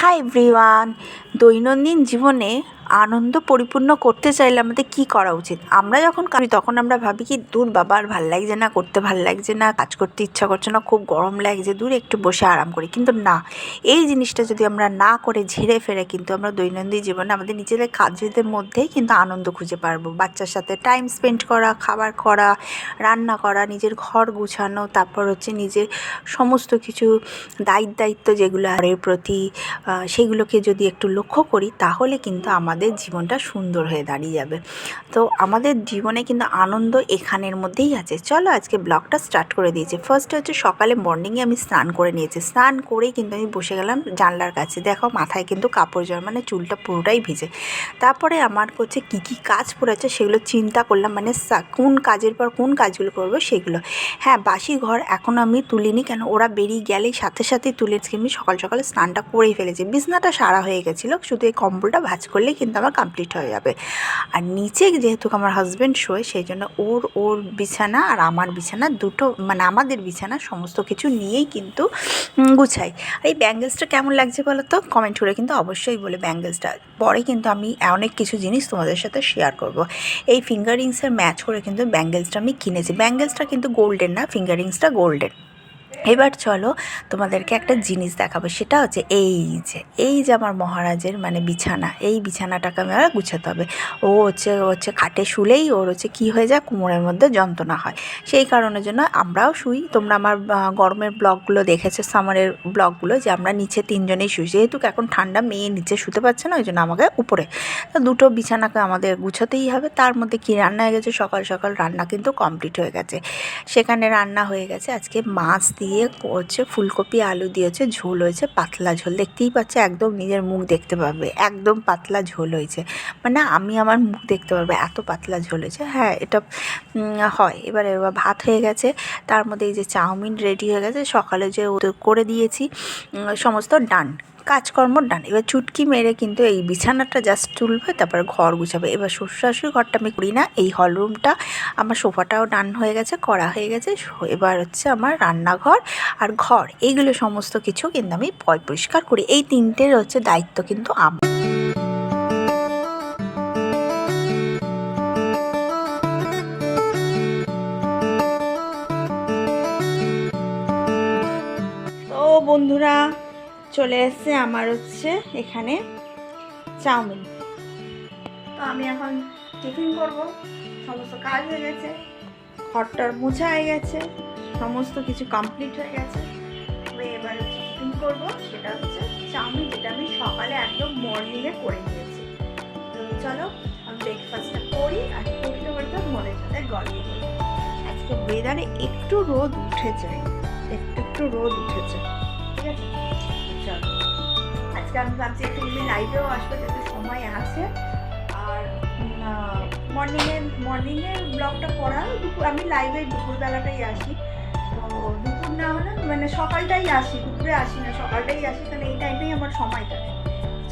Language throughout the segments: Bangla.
হাই এভরিওয়ান দৈনন্দিন জীবনে আনন্দ পরিপূর্ণ করতে চাইলে আমাদের কী করা উচিত? আমরা যখন করি, তখন আমরা ভাবি কি, দূর বাবা, আর ভালো লাগছে না, করতে ভালো লাগছে না, কাজ করতে ইচ্ছা করছে না, খুব গরম লাগছে, দূর একটু বসে আরাম করি। কিন্তু না, এই জিনিসটা যদি আমরা না করে ঝেড়ে ফেরে কিন্তু আমরা দৈনন্দিন জীবনে আমাদের নিজেদের কাজেদের মধ্যেই কিন্তু আনন্দ খুঁজে পারব। বাচ্চার সাথে টাইম স্পেন্ড করা, খাবার করা, রান্না করা, নিজের ঘর গুছানো, তারপর হচ্ছে নিজের সমস্ত কিছু দায়িত্ব দায়িত্ব যেগুলো এর প্রতি সেগুলোকে যদি একটু লক্ষ্য করি, তাহলে কিন্তু আমাদের জীবনটা সুন্দর হয়ে দাঁড়িয়ে যাবে। তো আমাদের জীবনে কিন্তু আনন্দ এখানের মধ্যেই আছে। চলো আজকে ব্লগটা স্টার্ট করে দিয়েছি। ফার্স্ট হচ্ছে সকালে মর্নিংয়ে আমি স্নান করে নিয়েছি। স্নান করেই কিন্তু আমি বসে গেলাম জানলার কাছে। দেখো মাথায় কিন্তু কাপড় জল মানে চুলটা পুরোটাই ভিজে। তারপরে আমার হচ্ছে কী কী কাজ পড়েছে সেগুলো চিন্তা করলাম মানে কোন কাজের পর কোন কাজগুলো করব সেগুলো। হ্যাঁ বাসি ঘর এখন আমি তুলিনি, কেন ওরা বেরিয়ে গেলেই সাথে সাথে তুলে আমি সকাল সকালে স্নানটা করেই ফেলেছি। বিছনাটা সারা হয়ে গেছিল, শুধু এই কম্বলটা ভাঁজ করলেই কিন্তু আমার কমপ্লিট হয়ে যাবে। আর নিচে যেহেতু আমার হাজব্যান্ড শোয় সেই জন্য ওর ওর বিছানা আর আমার বিছানা দুটো মানে আমাদের বিছানা সমস্ত কিছু নিয়েই কিন্তু গুছাই। আর এই ব্যাঙ্গেলসটা কেমন লাগছে বলো তো? কমেন্ট করে কিন্তু অবশ্যই বলে ব্যাঙ্গেলসটা। পরে কিন্তু আমি অনেক কিছু জিনিস তোমাদের সাথে শেয়ার করব। এই ফিঙ্গারিংসের ম্যাচ করে কিন্তু ব্যাঙ্গেলসটা আমি কিনেছি। ব্যাঙ্গেলসটা কিন্তু গোল্ডেন না ফিঙ্গারিংসটা গোল্ডেন এবার চলো তোমাদেরকে একটা জিনিস দেখাবো, সেটা হচ্ছে এই যে এই যে আমার মহারাজের মানে বিছানা, এই বিছানাটাকে আমি আর গুছাতে হবে। ও হচ্ছে হচ্ছে খাটে শুলেই ওর হচ্ছে কী হয়ে যায়, কোমরের মধ্যে যন্ত্রণা হয়। সেই কারণের জন্য আমরাও শুই। তোমরা আমার গরমের ব্লগগুলো দেখেছ, সামারের ব্লগগুলো, যে আমরা নিচে তিনজনেই শুই। যেহেতু এখন ঠান্ডা, মেয়ে নিচে শুতে পারছে না, ওই জন্য আমাকে উপরে। তো দুটো বিছানাকে আমাদের গুছাতেই হবে। তার মধ্যে কি রান্না হয়ে গেছে? সকাল সকাল রান্না কিন্তু কমপ্লিট হয়ে গেছে। সেখানে রান্না হয়ে গেছে আজকে মাছ দিয়ে হচ্ছে ফুলকপি, আলু দিয়ে হচ্ছে ঝোল হয়েছে, পাতলা ঝোল। দেখতেই পাচ্ছে, একদম নিজের মুখ দেখতে পাবে, একদম পাতলা ঝোল হয়েছে। মানে আমি আমার মুখ দেখতে পারব, এত পাতলা ঝোল হয়েছে। হ্যাঁ এটা হয়। এবার এবার ভাত হয়ে গেছে, তার মধ্যে এই যে চাউমিন রেডি হয়ে গেছে, সকালে যে করে দিয়েছি সমস্ত ডান। কাজকর্ম ডান এবার চুটকি মেরে কিন্তু এই বিছানাটা জাস্ট তুলবে, তারপরে ঘর গুছাবে। এবার শ্বশুর ঘরটা আমি করি না, এই হল রুমটা আমার সোফাটাও ডান হয়ে গেছে, করা হয়ে গেছে। এবার হচ্ছে আমার রান্নাঘর আর ঘর। এইগুলো সমস্ত কিছু কিন্তু আমি পয়, পরিষ্কার করি। এই তিনটের হচ্ছে দায়িত্ব কিন্তু আমার। চলে এসছে আমার হচ্ছে এখানে চাউমিন। তো আমি এখন টিফিন করব। সমস্ত কাজ হয়ে গেছে। ঘরটার মোছা হয়ে গেছে। সমস্ত কিছু কমপ্লিট হয়ে গেছে। এবার হচ্ছে টিফিন করব। সেটা হচ্ছে চাউমিন, যেটা আমি সকালে একদম মর্নিংয়ে করে নিয়েছি। তো চলো, আমি ব্রেকফাস্টটা করি আর করতে করতে মনের সাথে গল্প করি। আজকে ওয়েদারে একটু রোদ উঠেছে। একটু একটু রোদ উঠেছে। ঠিক আছে? চলো। আজকে আমি ভাবছি একটু যদি লাইভেও আসবে যাতে সময় আছে। আর মর্নিংয়ে মর্নিংয়ে ব্লগটা করা। দুপুর, আমি লাইভে দুপুরবেলাটাই আসি। তো দুপুর না হলে মানে সকালটাই আসি, দুপুরে আসি না, সকালটাই আসি, তাহলে এই টাইমেই আমার সময় থাকে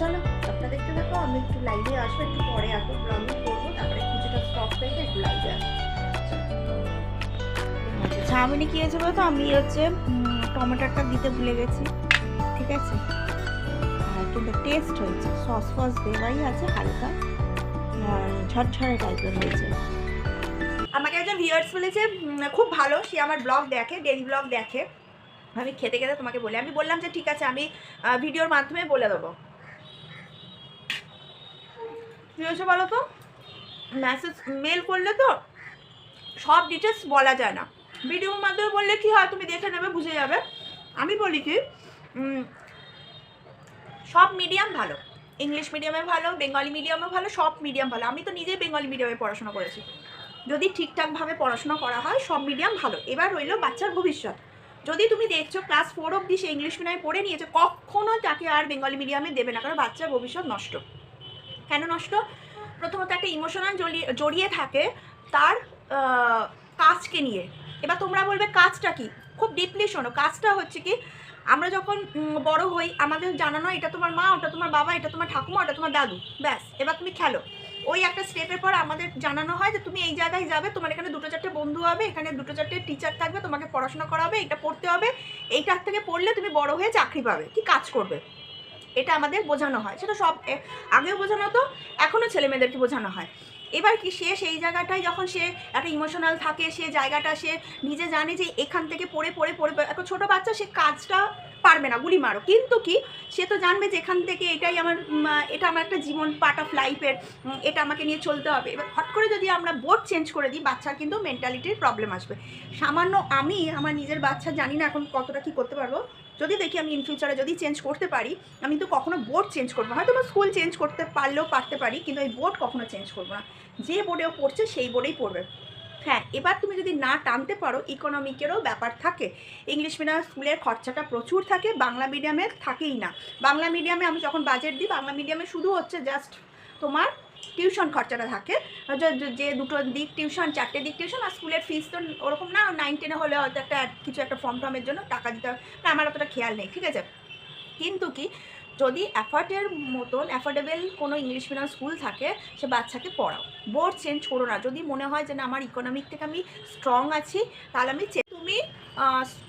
চলো সবটা দেখতে থাকো, আমি একটু লাইভে আসব, একটু পরে আসব ব্লগিং করব, তারপরে কিছুটা স্টপ রেখে একটু লাইভে আসব। চলো। আচ্ছা কী হয়েছে বলতো? আমি হচ্ছে টমেটোটা দিতে ভুলে গেছি। আর কিন্তু টেস্ট হয়েছে। সস ফস দেওয়াই আছে হালকা। ঝরঝরে টাইপের হয়েছে। আমাকে একজন ভিউয়ার্স বলেছে খুব ভালো, সে আমার ব্লগ দেখে ডেলি ব্লগ দেখে। আমি খেতে খেতে তোমাকে বলি, আমি বললাম যে ঠিক আছে, আমি ভিডিওর মাধ্যমে বলে দেবো। কী বলো তো? মেসেজ মেল করলে তো সব ডিটেলস বলা যায় না। ভিডিওর মাধ্যমে বললে কি হয়, তুমি দেখে নেবে, বুঝে যাবে। আমি বলি কি সব মিডিয়াম ভালো। ইংলিশ মিডিয়ামে ভালো বেঙ্গলি মিডিয়ামে ভালো, সব মিডিয়াম ভালো। আমি তো নিজেই বেঙ্গলি মিডিয়ামে পড়াশোনা করেছি। যদি ঠিকঠাকভাবে পড়াশোনা করা হয়, সব মিডিয়াম ভালো। এবার রইল বাচ্চার ভবিষ্যৎ। যদি তুমি দেখছ ক্লাস ফোর অব্দি সে ইংলিশ মিডিয়ামে পড়ে নিয়েছে, কখনো তাকে আর বেঙ্গলি মিডিয়ামে দেবে না, কারণ বাচ্চার ভবিষ্যৎ নষ্ট। কেন নষ্ট? প্রথমত একটা ইমোশনাল জড়িয়ে জড়িয়ে থাকে তার কাজকে নিয়ে। এবার তোমরা বলবে, কাজটা কি? খুব ডিপলি শোনো। কাজটা হচ্ছে কি, আমরা যখন বড় হই, আমাদের জানানো এটা তোমার মা, ওটা তোমার বাবা, এটা তোমার ঠাকুমা, ওটা তোমার দাদু। ব্যাস, এবার তুমি খেলো। ওই একটা স্টেপের পর আমাদের জানানো হয় যে তুমি এই জায়গায় যাবে, তোমার এখানে দুটো চারটে বন্ধু হবে, এখানে দুটো চারটে টিচার থাকবে, তোমাকে পড়াশোনা করাবে, এটা পড়তে হবে। এইটার থেকে পড়লে তুমি বড় হয়ে চাকরি পাবে। কি কাজ করবে? এটা আমাদের বোঝানো হয়। সেটা সব আগেও বোঝানো হতো এখনও ছেলেমেয়েদেরকে বোঝানো হয়। এবার কি সে সেই জায়গাটায় যখন সে একটা ইমোশনাল থাকে, সে জায়গাটা সে নিজে জানে যে এখান থেকে পড়ে পড়ে পড়ে একটা ছোটো বাচ্চা সে কাজটা পারবে না, গুলি মারো। কিন্তু কি সে তো জানবে যে এখান থেকে এটাই আমার এটা আমার একটা জীবন পার্ট অফ লাইফের এটা আমাকে নিয়ে চলতে হবে। এবার হট করে যদি আমরা বোর্ড চেঞ্জ করে দিই, বাচ্চার কিন্তু মেন্টালিটির প্রবলেম আসবে। সামান্য আমি, আমার নিজের বাচ্চা জানি না এখন কতটা কি করতে পারব। যদি দেখি আমি ইন ফিউচারে যদি চেঞ্জ করতে পারি, আমি তো কখনো বোর্ড চেঞ্জ করব। হয়তো আমার স্কুল চেঞ্জ করতে পারলেও পারতে পারি, কিন্তু ওই বোর্ড কখনো চেঞ্জ করব না। যে বোর্ডেও পড়ছে, সেই বোর্ডেই পড়বে। হ্যাঁ এবার তুমি যদি না টানতে পারো ইকোনমিকেরও ব্যাপার থাকে। ইংলিশ মিডিয়াম স্কুলের খরচাটা প্রচুর থাকে, বাংলা মিডিয়ামে থাকেই না। বাংলা মিডিয়ামে আমি যখন বাজেট দিই, বাংলা মিডিয়ামে শুধু হচ্ছে জাস্ট তোমার টিউশন খরচাটা থাকে। যে- দুটো দিক টিউশন, চারটে দিক টিউশন আর স্কুলের ফিস তো ওরকম না নাইন টেনে হলে হয়তো একটা কিছু একটা ফর্ম টর্মের জন্য টাকা দিতে হবে। আমার অতটা খেয়াল নেই, ঠিক আছে? কিন্তু কি, যদি অ্যাফোর্ডের মতন অ্যাফোর্ডেবল কোনো ইংলিশ মিডিয়াম স্কুল থাকে, সে বাচ্চাকে পড়াও। বোর্ড চেঞ্জ করো না। যদি মনে হয় যে না, আমার ইকোনমিক থেকে আমি স্ট্রং আছি, তাহলে আমি তুমি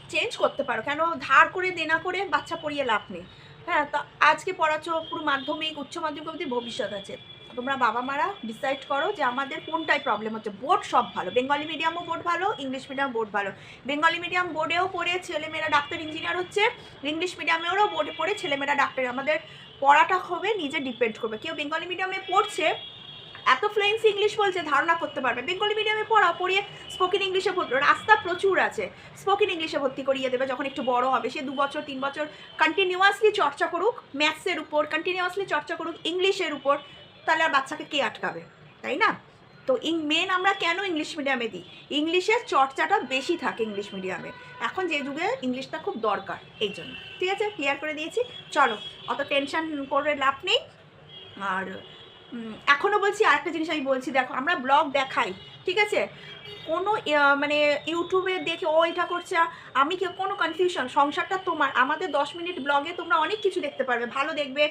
চেঞ্জ করতে পারো। কেন ধার করে, দেনা করে বাচ্চা পড়িয়ে লাভ নেই? হ্যাঁ তো আজকে পড়াচ্ছ, পুরো মাধ্যমিক, উচ্চ মাধ্যমিক অবধি ভবিষ্যৎ আছে। তোমরা বাবা মারা ডিসাইড করো যে আমাদের কোনটাই প্রবলেম হচ্ছে। বোর্ড সব ভালো। বেঙ্গলি মিডিয়ামও বোর্ড ভালো ইংলিশ মিডিয়াম বোর্ড ভালো। বেঙ্গলি মিডিয়াম বোর্ডেও পড়ে ছেলেমেয়েরা ডাক্তার ইঞ্জিনিয়ার হচ্ছে ইংলিশ মিডিয়ামেরও বোর্ডে পড়ে ছেলেমেয়েরা ডাক্তার আমাদের পড়াটা হবে, নিজে ডিপেন্ড করবে। কেউ বেঙ্গলি মিডিয়ামে পড়ছে, এত ফ্লুয়েন্সি ইংলিশ বলছে, ধারণা করতে পারবে। বেঙ্গলি মিডিয়ামে পড়া পড়িয়ে স্পোকেন ইংলিশে ভর্তি রাস্তা প্রচুর আছে। স্পোকেন ইংলিশে ভর্তি করিয়ে দেবে, যখন একটু বড় হবে। সে দু বছর, তিন বছর কন্টিনিউয়াসলি চর্চা করুক ম্যাথসের উপর কন্টিনিউয়াসলি চর্চা করুক ইংলিশের উপর। তাহলে আর বাচ্চাকে কে আটকাবে? তাই না? তো ইং মেন আমরা কেন ইংলিশ মিডিয়ামে দিই? ইংলিশের চর্চাটা বেশি থাকে ইংলিশ মিডিয়ামে এখন যে যুগে ইংলিশটা খুব দরকার এই জন্য। ঠিক আছে? ক্লিয়ার করে দিয়েছি? চলো, অত টেনশন করে লাভ নেই। আর এখনও বলছি আরেকটা জিনিস আমি বলছি। দেখো, আমরা ব্লগ দেখাই। ঠিক আছে? কোনো মানে ইউটিউবে দেখে, ও এটা করছে আমি কি কোনো কনফিউশন সংসারটা তোমার। আমাদের দশ মিনিট ব্লগে তোমরা অনেক কিছু দেখতে পারবে। ভালো দেখবে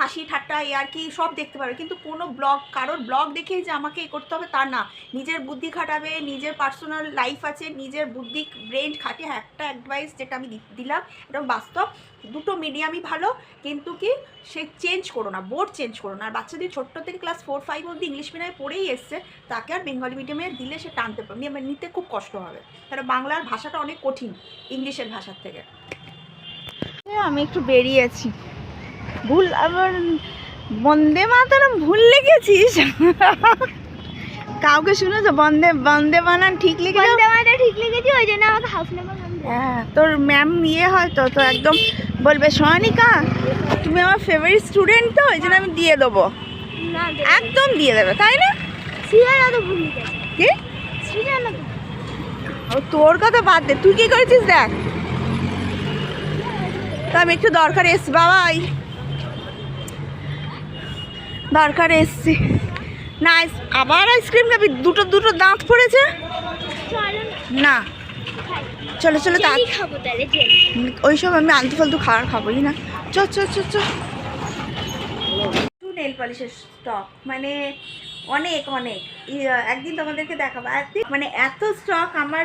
হাসি, ঠাট্টা আর কি, সব দেখতে পারবে। কিন্তু কোনো ব্লগ, কারোর ব্লগ দেখেই যে আমাকে এ করতে হবে তা না। নিজের বুদ্ধি খাটাবে, নিজের পার্সোনাল লাইফ আছে, নিজের বুদ্ধি ব্রেন খাটিয়ে একটা অ্যাডভাইস যেটা আমি দিলাম, একদম বাস্তব। দুটো মিডিয়ামই ভালো, কিন্তু কি, সে চেঞ্জ করো না বোর্ড চেঞ্জ করো না। আর বাচ্চাদের ছোট্ট থেকে ক্লাস ফোর ফাইভ অবধি ইংলিশ মিডিয়ামে পড়েই এসছে, তাকে আর বেঙ্গলি মিডিয়ামে দিলে সে টানতে পারবে। নিয়ে- নিতে খুব কষ্ট হবে। কারণ বাংলার ভাষাটা অনেক কঠিন ইংলিশের ভাষার থেকে। আমি একটু বেরিয়েছি। ভুল আমার বন্দে মাতারাম ভুল লিখেছিস? কাউকে শুনেছো? বন্দে বন্দে বানান ঠিক লিখে বন্দে মাতা ঠিক লিখেছি ওই জন্য আমাকে নাম্বার হ্যাঁ তোর ম্যাম ইয়ে হয়তো তো তো একদম বলবে সোহানিকা তুমি আমার ফেভারিট স্টুডেন্ট তো ওই জন্য আমি দিয়ে দেবো। একদম দিয়ে দেবে তাই না? সিরিয়াল তো ভুল লিখেছে। কি? তোর কথা বাদ দে। তুই কি করেছিস দেখ? তো আমি একটু দরকার এসছি বাবাই। দরকার এসছি। না আইস- আবার আইসক্রিম খাবি? দুটো দুটো দাঁত পড়েছে? না। না। চলো চলো তা জেলি খাব তাহলে জেলি। ওইসব আমি আলতু ফালতু খাবার খাবোই না। চ চ চ চ। নেল পলিশের স্টক মানে অনেক অনেক। একদিন তোমাদেরকে দেখাবো। একদিন মানে এত স্টক আমার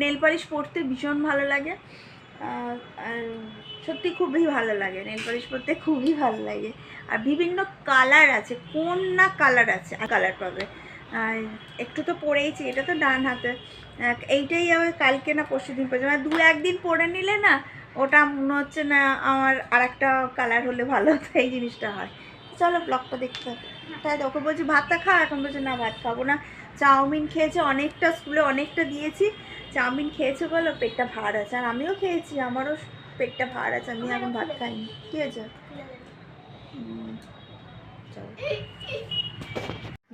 নেল পলিশ পরতে ভীষণ ভালো লাগে। আর সত্যি খুবই ভালো লাগে। নেল পলিশ পরতে খুবই ভালো লাগে। আর বিভিন্ন কালার আছে। কোন না কালার আছে কালার পাবে। একটু তো পরেইছি, এটা তো ডান হাতে। এইটাই আমার কালকে না পরশু দিন পর্যন্ত মানে দু একদিন পরে নিলে না, ওটা মনে হচ্ছে না আমার আর একটা কালার হলে ভালো হতো, এই জিনিসটা হয়। চলো ব্লগটা দেখতে হবে তাই ওকে বলছি ভাতটা খা এখন বলছে না ভাত খাব না। চাউমিন খেয়েছে অনেকটা স্কুলে অনেকটা দিয়েছি। চাউমিন খেয়েছে বলো পেটটা ভার আছে। আর আমিও খেয়েছি আমারও পেটটা ভার আছে আমি এখন ভাত খাইনি। ঠিক আছে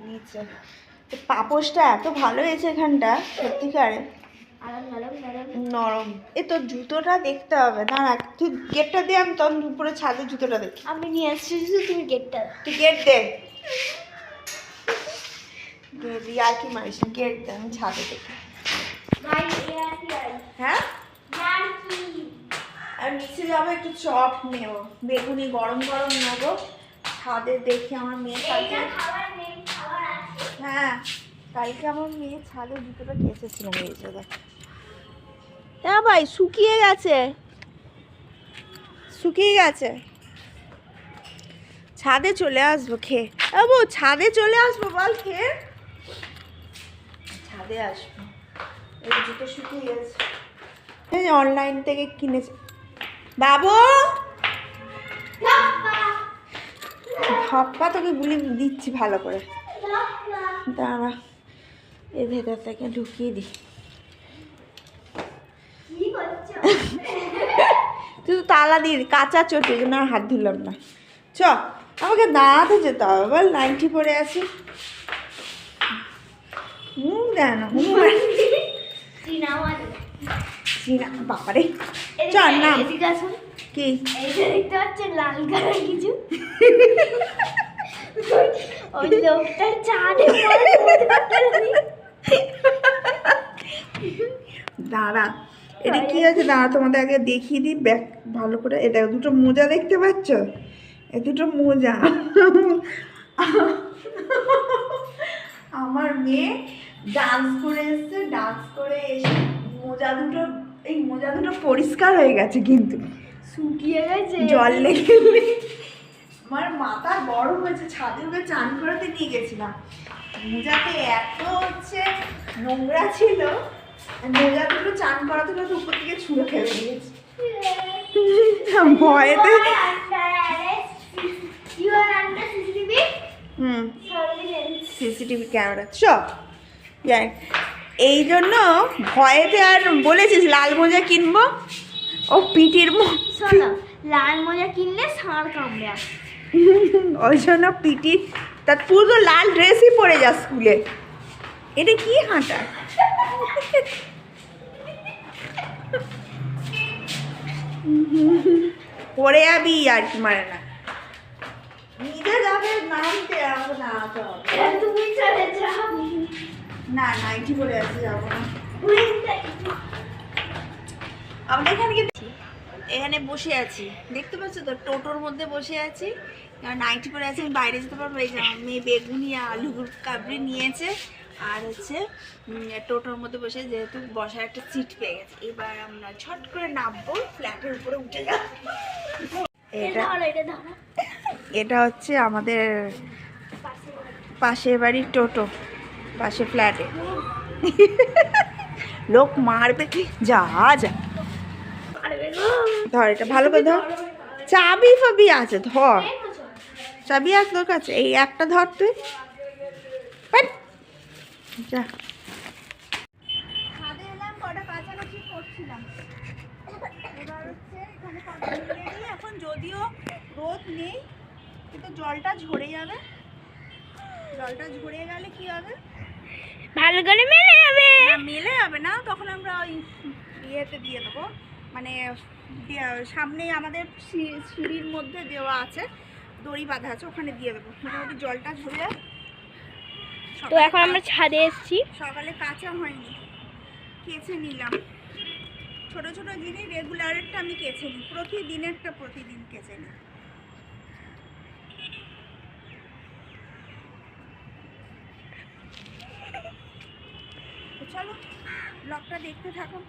নিচে। পাপোশটা এত ভালো হয়েছে এখানটা সত্যিকারে। নরম। এ তোর জুতোটা দেখতে হবে। দাঁড়া তুই গেটটা দিয়ে আমি তখন উপরে ছাদে জুতোটা দেখি। আমি নিয়ে আসছি তুমি গেটটা তুই গেট দে। আর কি মারিস গেট দে আমি ছাদে দেখি। হ্যাঁ? আর নিচে যাব একটু চপ নেব। বেগুনি গরম গরম নেব। ছাদে দেখি আমার মেয়ে কালকে হ্যাঁ কালকে আমার মেয়ে ছাদে জুতোটা কেচেছিলাম এই যে দেখ। হ্যাঁ ভাই শুকিয়ে গেছে। শুকিয়ে গেছে। ছাদে চলে আসব খেয়ে বাবু ছাদে চলে আসব বল খেয়ে ছাদে আসব। এই জুতো শুকিয়ে গেছে। এই অনলাইন থেকে কিনেছে। বাবু! ধপ্পা তোকে গুলি দিচ্ছি ভালো করে। দাঁড়া এ ভেতর থেকে ঢুকিয়ে দিই কি করছ তো তালা দিয়ে কাঁচা চোট এই জন্য আর হাত ধুলাম না। চ আমাকে দাঁড়াতে যেতে হবে বল নাইনটি পরে আছি। হুম দেয় না হুম চিনামারি বাবারে। চ না কি? দেখতে পাচ্ছেন লাল কালার কিছু। ওই লোকটার দাঁড়া। এটা কি আছে দাঁড়া তোমাদের আগে দেখিয়ে দিই। ব্যাক ভালো করে। এটা দুটো মোজা দেখতে পাচ্ছ? এ দুটো মোজা। আমার মেয়ে ডান্স করে এসছে ডান্স করে এসে মোজা দুটো এই মোজা দুটো পরিষ্কার হয়ে গেছে কিন্তু। শুকিয়ে গেছে। জল লেগে আমার মাথা গরম হয়েছে ছাদে ওকে চান করাতে নিয়ে গেছিলাম। মোজাতে এত হচ্ছে নোংরা ছিল। মোজা দুটো চান উপর থেকে ছুঁড়ে ফেলে দিয়েছি। ভয়েতে হুম সিসিটিভি ক্যামেরা যাই। এই জন্য ভয়েতে আর বলেছিস লাল মোজা কিনবো? ও পিটির শোনো লাল মোজা কিনলে ষাঁড় কামড়ে। ওই জন্য পিটি তার পুরো লাল ড্রেসই পরে যা স্কুলে। এটা কি হাঁটা? পরে যাবি আর কি মানে না। নিজে যাবে নামাতে হবে তুমি চলে না পরে যাব না। আমরা এখানে কি এখানে বসে আছি। দেখতে পাচ্ছ তো, টোটোর মধ্যে বসে আছি। আর নাইটি পরে আছি, আমি বাইরে যেতে পারব, এই যে মেয়ে বেগুনি আলু কাবড়ি নিয়েছে। আর হচ্ছে টোটোর মধ্যে বসে যেহেতু বসার একটা সিট পেয়ে গেছে এবার আমরা ছট করে নামবো ফ্ল্যাটের উপরে উঠে যাব। এটা এটা হচ্ছে আমাদের পাশের বাড়ির টোটো পাশে ফ্ল্যাটে লোক মারবে কি? যা যা। ধর এটা ভালো করে ধর। চাবি ফাবি আছে ধর। চাবি আছে তোর কাছে? এই একটা ধর তুই। পাট। যা। এলাম কটা কাছাকাছি করছিলাম। এবার হচ্ছে এখানে যদিও রোদ নেই কিন্তু জলটা ঝরে যাবে। জলটা ঝরে গেলে কি হবে? ভালো করে মেরে যাবে। মেলে যাবে না। তখন আমরা ওই ইয়েতে দিয়ে দেবো। মানে সামনেই আমাদের সিঁড়ির মধ্যে দেওয়া আছে দড়ি বাঁধা আছে ওখানে দিয়ে দেবো। মোটামুটি জলটা ঝরে। তো এখন আমরা ছাদে এসেছি। সকালে কাঁচা হয়নি। কেচে নিলাম। ছোট ছোট জিনিস রেগুলারেরটা আমি কেচে নিই। প্রতিদিনেরটা প্রতিদিন কেচে নিই। চলো ব্লগটা দেখতে থাকো।